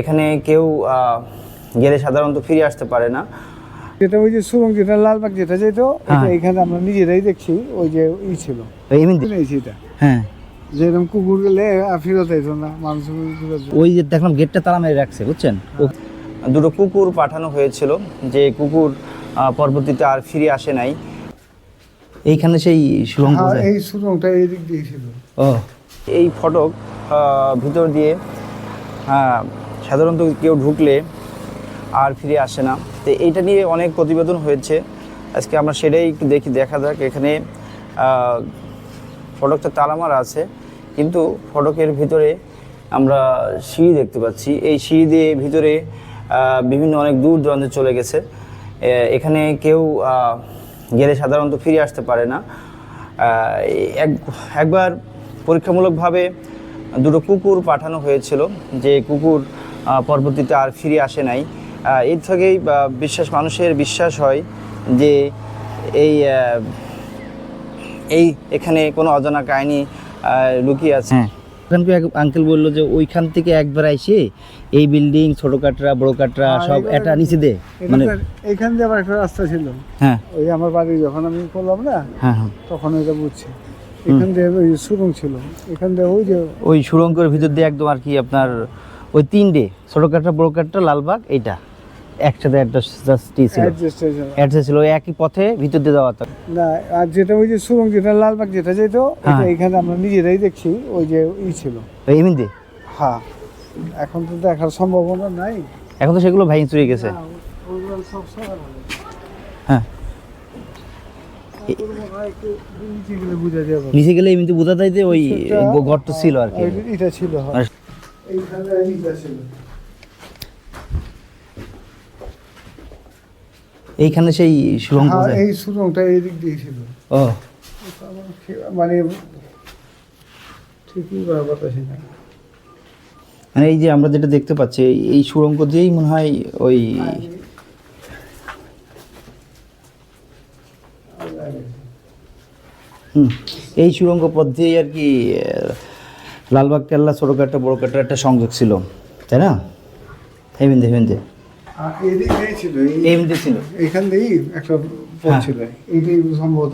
এখানে কেউ গেলে সাধারণত ফিরে আসতে পারে না। যেটা ওই যে সুরং যেটা লালবাগ যেটা যেত হ্যাঁ। এখানে আমরা নিজেরাই দেখছি ওই যে ই ছিল। এটা। হ্যাঁ। যেরকম কুকুর গেলে ফেরত আইতো না মানুষ ওই যে দেখলাম গেটটা তালা মেরে রাখছে বুঝছেন? দুটো কুকুর পাঠানো হয়েছিল যে কুকুর পরবর্তীতে আর ফিরে আসে নাই। এইখানে সেই সুরঙ্গ হ্যাঁ, এই সুরংটা এই দিক দিয়ে ছিল ও। এই ফটক ভিতর দিয়ে আহ, সাধারণত কেউ ঢুকলে আর ফিরে আসে না। তো এইটা নিয়ে অনেক প্রতিবেদন হয়েছে। আজকে আমরা সেটাই একটু দেখি দেখা যাক। এখানে ফটকটা তালামার আছে। কিন্তু ফটকের ভিতরে আমরা সিঁড়ি দেখতে পাচ্ছি। এই সিঁড়ি দিয়ে ভিতরে বিভিন্ন অনেক দূর দূরান্তে চলে গেছে। এখানে কেউ গেলে সাধারণত ফিরে আসতে পারে না। এক একবার পরীক্ষামূলকভাবে দুটো কুকুর পাঠানো হয়েছিল যে কুকুর পরবর্তীতে আর ফিরে আসে নাই। এর থেকেই বিশ্বাস মানুষের বিশ্বাস হয় যে এই এই এখানে কোনো অজানা কাহিনী লুকিয়ে আছে। হ্যাঁ। ওখানকে এক আঙ্কেল বলল যে ওইখান থেকে একবার এসে এই বিল্ডিং ছোট কাটরা বড় কাটরা হ্যাঁ, সব এটা নিচে দে। মানে এখান দিয়ে আবার একটা রাস্তা ছিল। হ্যাঁ। ওই আমার বাড়ি যখন আমি করলাম না হ্যাঁ হ্যাঁ। তখন এটা বুঝছি। এখান দিয়ে ওই সুরং ছিল। এখান দিয়ে ওই যে ওই সুরঙ্গের ভিতর দিয়ে একদম আর কি আপনার ওই তিনটে ছোট কাটরা বড় কাটরা লালবাগ এইটা। একসাথে একটা ছিল। অ্যাডজাস্ট ছিল ওই একই পথে ভিতর দিয়ে যাওয়া না আর যেটা ওই যে সুরং যেটা লালবাগ যেটা যেত এটা হ্যাঁ। এখানে আমরা নিজেরাই দেখছি ওই যে ই ছিল। ওই এমনি হ্যাঁ এখন তো দেখার সম্ভাবনা নাই। এখন তো সেগুলো ভাই চুরি গেছে। হ্যাঁ ওগুলো মনে হয় একটু নিচে গেলে এমনিতে বোঝা যায় যে ওই গর্ত ছিল আর কি। এটা ছিল হ্যাঁ। এইখানে ছিল। এইখানে সেই সুরঙ্গ হ্যাঁ, এই দিক দিয়ে ছিল। ও। মানে ঠিকই না মানে এই যে আমরা যেটা দেখতে পাচ্ছি এই- এই সুরঙ্গ দিয়েই মনে হয় ওই হুম। এই সুরঙ্গ পথ দিয়েই আর কি লালবাগ কেল্লা ছোটোকাটা বড় কাটার একটা সংযোগ ছিল তাই না? হেমেন্দে হেমেন্দে দিয়ে ছিল এখান দিয়েই একটা পথ হ্যাঁ। ছিল এইটাই সম্ভবত